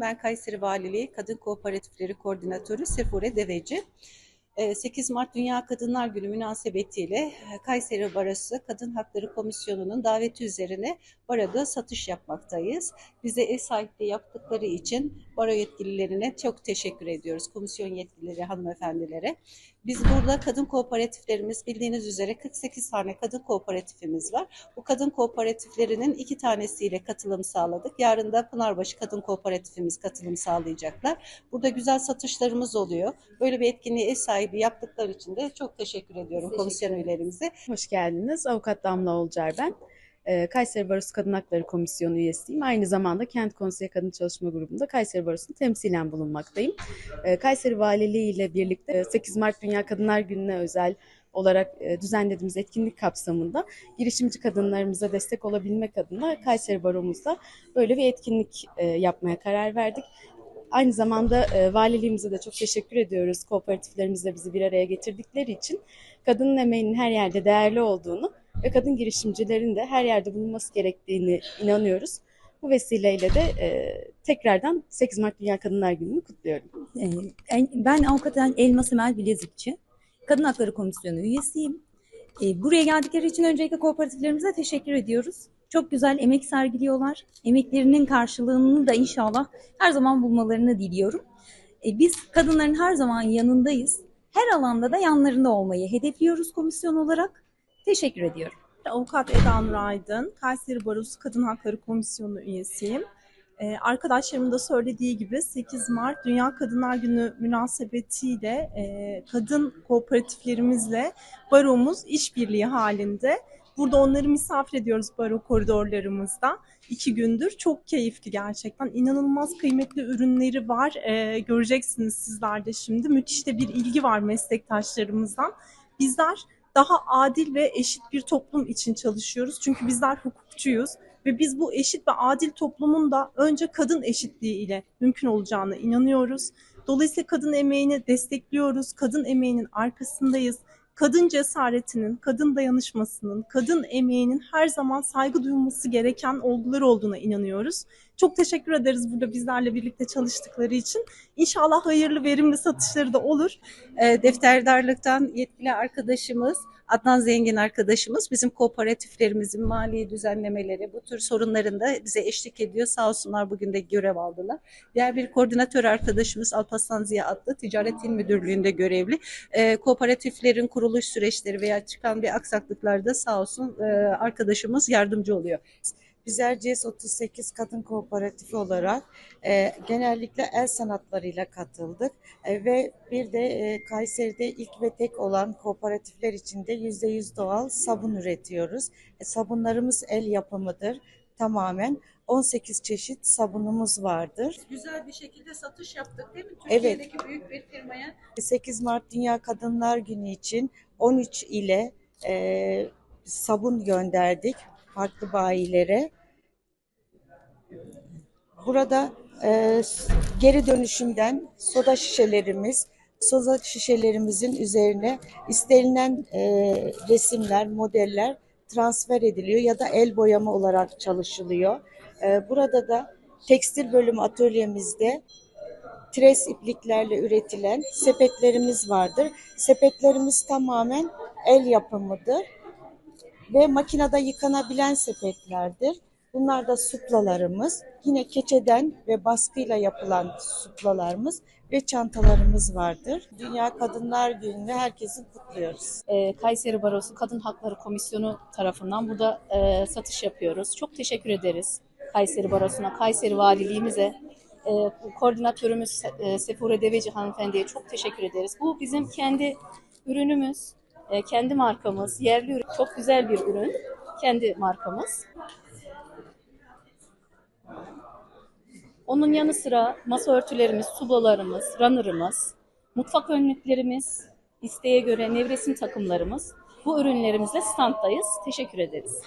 Ben Kayseri Valiliği Kadın Kooperatifleri Koordinatörü Sefure Deveci. Ee, 8 Mart Dünya Kadınlar Günü münasebetiyle e, Kayseri Barosu Kadın Hakları Komisyonu'nun daveti üzerine baroda satış yapmaktayız. Bize ev sahipliği yaptıkları için baro yetkililerine çok teşekkür ediyoruz. Komisyon yetkilileri hanımefendilere. Biz burada kadın kooperatiflerimiz bildiğiniz üzere 48 tane kadın kooperatifimiz var. Bu kadın kooperatiflerinin iki tanesiyle katılım sağladık. Yarın da Pınarbaşı Kadın Kooperatifimiz katılım sağlayacaklar. Burada güzel satışlarımız oluyor. Böyle bir etkinliği ev sahibi yaptıkları için de çok teşekkür ediyorum komisyon üyelerimize. Hoş geldiniz. Avukat Damla Olcar ben. Ee, Kayseri Barosu Kadın Hakları Komisyonu üyesiyim. Aynı zamanda Kent Konseyi Kadın Çalışma Grubu'nda Kayseri Barosu'nu temsilen bulunmaktayım. Ee, Kayseri Valiliği ile birlikte e, 8 Mart Dünya Kadınlar Günü'ne özel olarak e, düzenlediğimiz etkinlik kapsamında girişimci kadınlarımıza destek olabilmek adına Kayseri Baromuzda böyle bir etkinlik e, yapmaya karar verdik. Aynı zamanda e, valiliğimize de çok teşekkür ediyoruz. Kooperatiflerimizle bizi bir araya getirdikleri için kadının emeğinin her yerde değerli olduğunu ve kadın girişimcilerin de her yerde bulunması gerektiğini inanıyoruz. Bu vesileyle de e, tekrardan 8 Mart Dünya Kadınlar Günü'nü kutluyorum. En- Ben avukat Elmas Emel Bilezikçi. Kadın Hakları Komisyonu üyesiyim. Ee, Buraya geldikleri için öncelikle kooperatiflerimize teşekkür ediyoruz. Çok güzel emek sergiliyorlar. Emeklerinin karşılığını da inşallah her zaman bulmalarını diliyorum. Ee, Biz kadınların her zaman yanındayız. Her alanda da yanlarında olmayı hedefliyoruz komisyon olarak. Teşekkür ediyorum. Avukat Eda Nur Aydın, Kayseri Barosu Kadın Hakları Komisyonu üyesiyim. Ee, arkadaşlarımın da söylediği gibi 8 Mart Dünya Kadınlar Günü münasebetiyle e, kadın kooperatiflerimizle baromuz işbirliği halinde. Burada onları misafir ediyoruz baro koridorlarımızda. iki gündür. Çok keyifli gerçekten. İnanılmaz kıymetli ürünleri var. Ee, göreceksiniz sizler de şimdi. Müthiş de bir ilgi var meslektaşlarımızdan. Bizler daha adil ve eşit bir toplum için çalışıyoruz. Çünkü bizler hukukçuyuz ve biz bu eşit ve adil toplumun da önce kadın eşitliği ile mümkün olacağına inanıyoruz. Dolayısıyla kadın emeğini destekliyoruz, kadın emeğinin arkasındayız. Kadın cesaretinin, kadın dayanışmasının, kadın emeğinin her zaman saygı duyulması gereken olgular olduğuna inanıyoruz. Çok teşekkür ederiz burada bizlerle birlikte çalıştıkları için. İnşallah hayırlı, verimli satışları da olur. E, defterdarlıktan yetkili arkadaşımız Adnan Zengin arkadaşımız bizim kooperatiflerimizin mali düzenlemeleri bu tür sorunlarında bize eşlik ediyor. Sağ olsunlar bugün de görev aldılar. Diğer bir koordinatör arkadaşımız Alparslan Ziya adlı Ticaret İl Müdürlüğü'nde görevli. E, kooperatiflerin kuruluş süreçleri veya çıkan bir aksaklıklarda sağ olsun e, arkadaşımız yardımcı oluyor. Bizler CS 38 Kadın Kooperatifi olarak e, genellikle el sanatlarıyla katıldık E, ve bir de e, Kayseri'de ilk ve tek olan kooperatifler içinde %100 doğal sabun üretiyoruz. E, sabunlarımız el yapımıdır tamamen. 18 çeşit sabunumuz vardır. Güzel bir şekilde satış yaptık değil mi? Evet. Türkiye'deki büyük bir firmaya 8 Mart Dünya Kadınlar Günü için 13 ile e, sabun gönderdik farklı bayilere. Burada e, geri dönüşümden soda şişelerimiz, soda şişelerimizin üzerine istenilen e, resimler, modeller transfer ediliyor ya da el boyama olarak çalışılıyor. E, burada da tekstil bölümü atölyemizde tres ipliklerle üretilen sepetlerimiz vardır. Sepetlerimiz tamamen el yapımıdır ve makinede yıkanabilen sepetlerdir. Bunlar da suplalarımız. Yine keçeden ve baskıyla yapılan suplalarımız ve çantalarımız vardır. Dünya Kadınlar Günü'nü herkesin kutluyoruz. e, Kayseri Barosu Kadın Hakları Komisyonu tarafından burada e, satış yapıyoruz. Çok teşekkür ederiz Kayseri Barosu'na, Kayseri Valiliğimize, e, koordinatörümüz e, Sefure Deveci hanımefendiye çok teşekkür ederiz. Bu bizim kendi ürünümüz, e, kendi markamız, yerli ürün. Çok güzel bir ürün, kendi markamız. Onun yanı sıra masa örtülerimiz, subalarımız, runner'ımız, mutfak önlüklerimiz, isteğe göre nevresim takımlarımız. Bu ürünlerimizle standdayız. Teşekkür ederiz.